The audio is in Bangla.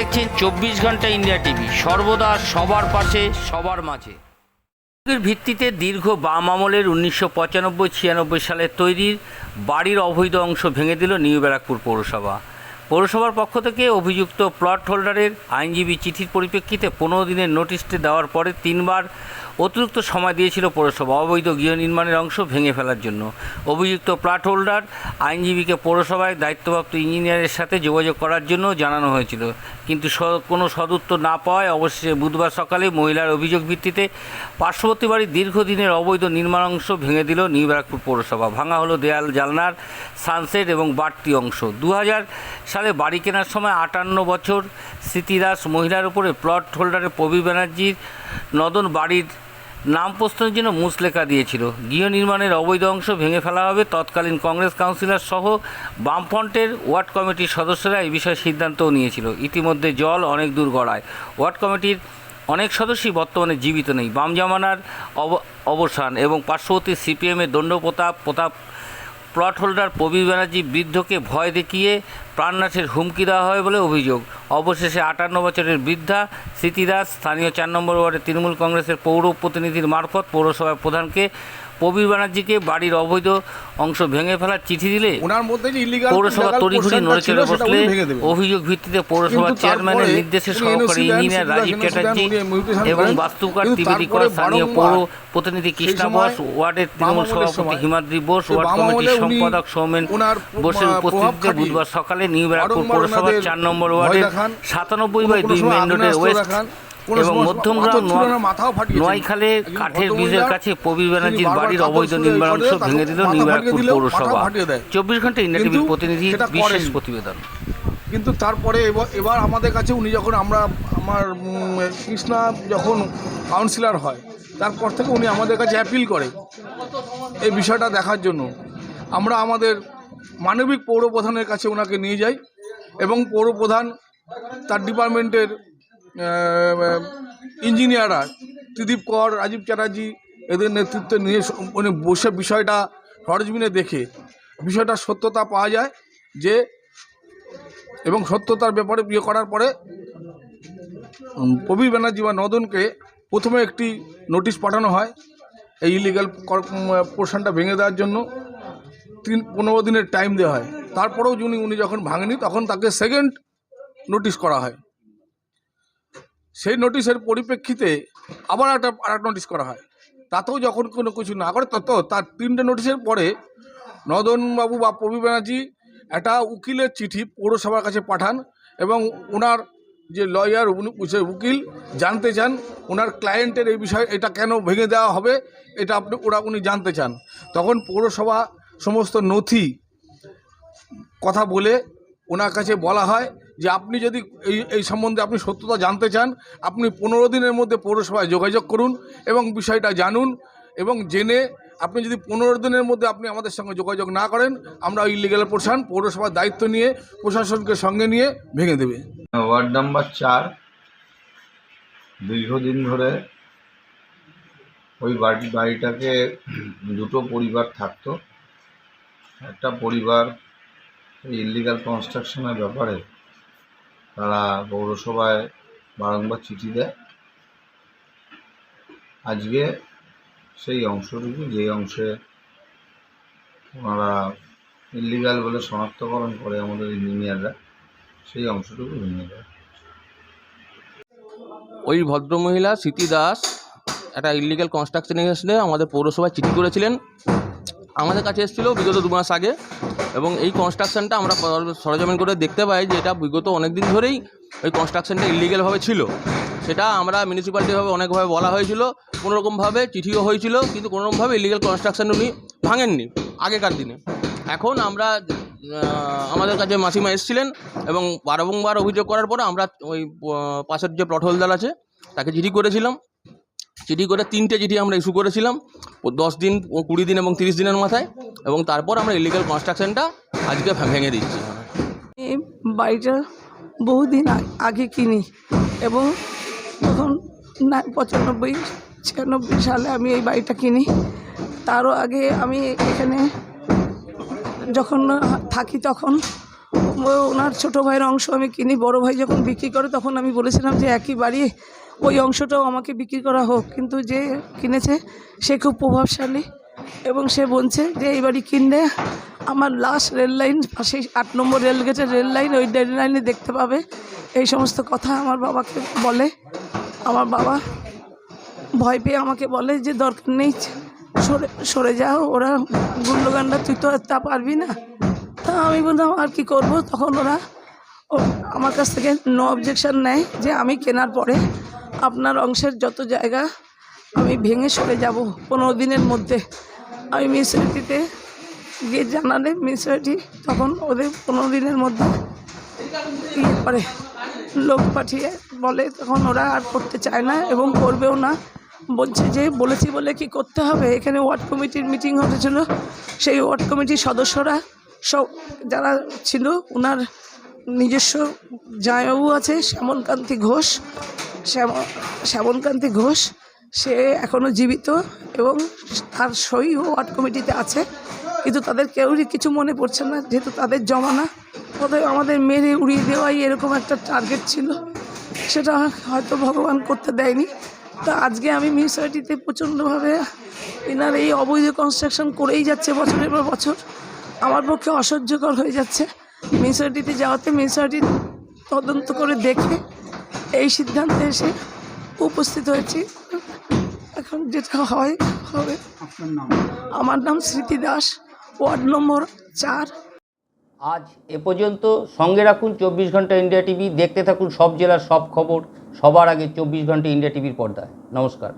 দেখছেন চব্বিশ ঘণ্টা ইন্ডিয়া টিভি। সর্বদা সবার পাশে, সবার মাঝে। ভিত্তিতে দীর্ঘ বাম আমলের উনিশশো পঁচানব্বই ছিয়ানব্বই সালের তৈরির বাড়ির অবৈধ অংশ ভেঙে দিল নিউ ব্যারাকপুর পৌরসভা। পৌরসভার পক্ষ থেকে অভিযুক্ত প্লট হোল্ডারের আইনজীবী চিঠির পরিপ্রেক্ষিতে পনেরো দিনের নোটিশটি দেওয়ার পরে তিনবার অতিরিক্ত সময় দিয়েছিল পৌরসভা। অবৈধ গৃহ নির্মাণের অংশ ভেঙে ফেলার জন্য। অভিযুক্ত প্লট হোল্ডার আইনজীবীকে পৌরসভায় দায়িত্বপ্রাপ্ত ইঞ্জিনিয়ারের সাথে যোগাযোগ করার জন্য জানানো হয়েছিল। কিন্তু কোনো সদুত্তর না পাওয়ায় অবশেষে বুধবার সকালে মহিলার অভিযোগ ভিত্তিতে পার্শ্ববর্তী বাড়ির দীর্ঘদিনের অবৈধ নির্মাণ অংশ ভেঙে দিল নিউ ব্যারাকপুর পৌরসভা। ভাঙা হলো দেয়াল, জালনার, সানসেট এবং বাড়তি অংশ। দু হাজার সালে বাড়ি কেনার সময় আটান্ন বছর স্মৃতিদাস মহিলার উপরে প্লট হোল্ডারের প্রবীর ব্যানার্জির নদন বাড়ির নাম প্রস্তাবের জন্য মুসলেখা দিয়েছিল। গৃহ নির্মাণের অবৈধ অংশ ভেঙে ফেলা হবে। তৎকালীন কংগ্রেস কাউন্সিলর সহ বামফ্রন্টের ওয়ার্ড কমিটির সদস্যরা এই বিষয়ে সিদ্ধান্তও নিয়েছিল। ইতিমধ্যে জল অনেক দূর গড়ায়। ওয়ার্ড কমিটির অনেক সদস্যই বর্তমানে জীবিত নেই। বাম জামানার অব- অবসান এবং পার্শ্ববর্তী সিপিএমের দণ্ড প্রতাপ প্রতাপ প্লট হোল্ডার প্রবীর ব্যানার্জি বৃদ্ধকে ভয় দেখিয়ে প্রাণনাশের হুমকি দেওয়া হয় বলে অভিযোগ। অবশেষে আটান্ন বছরের বৃদ্ধা স্মৃতিদাস স্থানীয় চার নম্বর ওয়ার্ডে তৃণমূল কংগ্রেসের পৌর প্রতিনিধির মারফত পৌরসভার প্রধানকে প্রবীর ব্যানার্জিকে বাড়ির অবৈধ অংশ ভেঙে ফেলার চিঠি দিলে ওনার মধ্যে পৌরসভা তড়িঘড়ি নড়ে চড়ে বসলে অভিযোগ ভিত্তিতে পৌরসভার চেয়ারম্যানের নির্দেশে সহকারী ইঞ্জিনিয়ার রাজীব চ্যাটার্জি এবং। বাস্তুকার ত্রিবেদী করা স্থানীয় পৌর প্রতিনিধি কৃষ্ণা বোস ওয়ার্ডের তৃণমূল সভাপতি হিমাদ্রি বোস ওয়ার্ড কমিটির সম্পাদক সৌমেন বোসের উপস্থিতিতে বুধবার সকালে নিউ ব্যারাকপুর পৌরসভার চার নম্বর ওয়ার্ডের সাতানব্বই বাই দুই মেন রোডের ওয়েস্ট এবং মধ্যমগ্রাম। নোয়াইখালে কাঠের ব্রিজের কাছে প্রবীর ব্যানার্জির বাড়ির অবৈধ নির্মাণ অংশ ভেঙে দিল নিউ ব্যারাকপুর পৌরসভা। চব্বিশ ঘণ্টা ইন্ডিয়া টিভির কিন্তু বিশেষ প্রতিবেদন কিন্তু তারপরে এবার এবার আমাদের কাছে উনি যখন আমরা আমার কৃষ্ণা যখন কাউন্সিলর হয় তারপর থেকে উনি আমাদের কাছে অ্যাপিল করে এই বিষয়টা দেখার জন্য আমরা আমাদের মানবিক পৌরপ্রধানের কাছে ওনাকে নিয়ে যাই এবং পৌরপ্রধান তার ডিপার্টমেন্টের ইঞ্জিনিয়াররা, ত্রিদীপ কর, রাজীব চ্যাটার্জি, এদের নেতৃত্বে নিয়ে উনি বসে বিষয়টা সরজমিনে দেখে বিষয়টা সত্যতা পাওয়া যায় যে এবং সত্যতার ব্যাপারে বিয়ে করার পরে প্রবীর ব্যানার্জি বা নদনকে প্রথমে একটি নোটিশ পাঠানো হয় এই ইলিগাল পোর্শনটা ভেঙে দেওয়ার জন্য। তিন, পনেরো দিনের টাইম দেওয়া হয়। তারপরেও যিনি, উনি যখন ভাঙেনি তখন তাকে সেকেন্ড নোটিশ করা হয়। সেই নোটিশের পরিপ্রেক্ষিতে আবার একটা আর নোটিশ করা হয়। তাতেও যখন কোনো কিছু না করে, তত তার তিনটে নোটিশের পরে নদনবাবু বা প্রবীর ব্যানার্জি একটা উকিলের চিঠি পৌরসভার কাছে পাঠান এবং ওনার যে লয়ার উকিল জানতে চান, ওনার ক্লায়েন্টের এই বিষয়ে এটা কেন ভেঙে দেওয়া হবে, এটা আপনি, ওরা উনি জানতে চান। তখন পৌরসভা সমস্ত নথি কথা বলে ওনার কাছে বলা হয় যে আপনি যদি এই এই সম্বন্ধে আপনি সত্যতা জানতে চান, আপনি পনেরো দিনের মধ্যে পৌরসভায় যোগাযোগ করুন এবং বিষয়টা জানুন এবং জেনে আপনি যদি পনেরো দিনের মধ্যে আপনি আমাদের সঙ্গে যোগাযোগ না করেন, আমরা ওই ইলিগাল প্রশাসন, পৌরসভার দায়িত্ব নিয়ে, প্রশাসনকে সঙ্গে নিয়ে ভেঙে দেবে। ওয়ার্ড নাম্বার চার, দীর্ঘদিন ধরে ওই বাড়ি, বাড়িটাকে দুটো পরিবার থাকতো। একটা পরিবার ইলিগাল কনস্ট্রাকশনের ব্যাপারে তারা পৌরসভায় বারংবার চিঠি দেয়। আজকে সেই অংশটুকু, যে অংশে ওনারা ইলিগাল বলে শনাক্তকরণ করে আমাদের ইঞ্জিনিয়াররা সেই অংশটুকু ভেঙে দেয়। ওই ভদ্রমহিলা, স্মৃতি দাস, একটা ইলিগাল কনস্ট্রাকশন এসে আমাদের পৌরসভায় চিঠি করেছিলেন। আমাদের কাছে এসেছিল বিগত দু মাস আগে এবং এই কনস্ট্রাকশনটা আমরা সরজমিন করে দেখতে পাই যে এটা বিগত অনেক দিন ধরেই ওই কনস্ট্রাকশনটা ইলিগালভাবে ছিল। সেটা আমরা মিউনিসিপ্যালিটিভাবে অনেকভাবে বলা হয়েছিল, কোনোরকমভাবে চিঠিও হয়েছিল, কিন্তু কোনোরকমভাবে ইলিগাল কনস্ট্রাকশন উনি ভাঙেননি আগেকার দিনে। এখন আমরা আমাদের কাছে মাসিমা এসেছিলেন এবং বারংবার অভিযোগ করার পরে আমরা ওই পাশের যে প্লট আছে, তাকে চিঠি করেছিলাম। চিঠি করে তিনটে চিঠি আমরা ইস্যু করেছিলাম দশ দিন কুড়ি দিন এবং তিরিশ দিনের মাথায়, এবং তারপর আমরা ইলিগাল কনস্ট্রাকশনটা আজকে ভেঙে দিচ্ছি। এই বাড়িটা বহুদিন আগে কিনি এবং তখন পঁচানব্বই, ছিয়ানব্বই সালে আমি এই বাড়িটা কিনি। তারও আগে আমি এখানে যখন থাকি তখন ওনার ছোটো ভাইয়ের অংশ আমি কিনি, বড় ভাই যখন বিক্রি করে তখন আমি বলেছিলাম যে একই বাড়ি ওই অংশটাও আমাকে বিক্রি করা হোক। কিন্তু যে কিনেছে, সে খুব প্রভাবশালী এবং সে বলছে যে, এই বাড়ি কিনলে আমার লাস্ট রেল লাইন পাশে আট নম্বর রেলগেটের রেল লাইন ওই রেল লাইনে দেখতে পাবে। এই সমস্ত কথা আমার বাবাকে বলে। আমার বাবা ভয় পেয়ে আমাকে বলে যে, দরকার নেই, সরে সরে যাও, ওরা গুন্ডগান্ডা তুই তো আর তা পারবি না। তা আমি বললাম, আর কি করব? তখন ওরা ও- আমার কাছ থেকে নো অবজেকশান নেয় যে, আমি কেনার পরে আপনার অংশের যত জায়গা, আমি ভেঙে সরে যাব পনেরো দিনের মধ্যে। আমি মিউনিসিপ্যালিটিতে গিয়ে জানালে মিউনিসিপ্যালিটি তখন ওদের পনেরো দিনের মধ্যে ইয়ে করে। লোক পাঠিয়ে বলে, তখন ওরা আর করতে চায় না এবং করবেও না। বলছে যে, বলেছি বলে কি করতে হবে? এখানে ওয়ার্ড কমিটির মিটিং হতেছিল। সেই ওয়ার্ড কমিটির সদস্যরা সব যারা ছিল ওনার নিজস্ব জামাইবাবু আছে, শ্যামলকান্তি ঘোষ শ্যাম, শ্যামলকান্তি ঘোষ, সে এখনও জীবিত এবং তার সই ওয়ার্ড কমিটিতে আছে। কিন্তু তাদের কেউরই কিছু মনে পড়ছে না, যেহেতু তাদের জমানা। ওদের আমাদের মেরে উড়িয়ে দেওয়াই এরকম একটা টার্গেট ছিল। সেটা হয়তো ভগবান করতে দেয়নি। তো আজকে আমি মিউনিসিপ্যালিটিতে প্রচণ্ডভাবে এনার এই অবৈধ কনস্ট্রাকশন করেই যাচ্ছে বছরের পর বছর। আমার পক্ষে অসহ্যকর হয়ে যাচ্ছে। মিউনিসিপ্যালিটিতে যাওয়াতে মিউনিসিপ্যালিটি তদন্ত করে দেখে এই সিদ্ধান্তে এসে উপস্থিত হয়েছি। এখন যেটা হয় হবে। আমার নাম স্মৃতি দাস ওয়ার্ড নম্বর চার। আজ এ পর্যন্ত সঙ্গে রাখুন চব্বিশ ঘণ্টা ইন্ডিয়া টিভি। দেখতে থাকুন সব জেলার সব খবর। সবার আগে চব্বিশ ঘণ্টা ইন্ডিয়া টিভির পর্দায়। নমস্কার।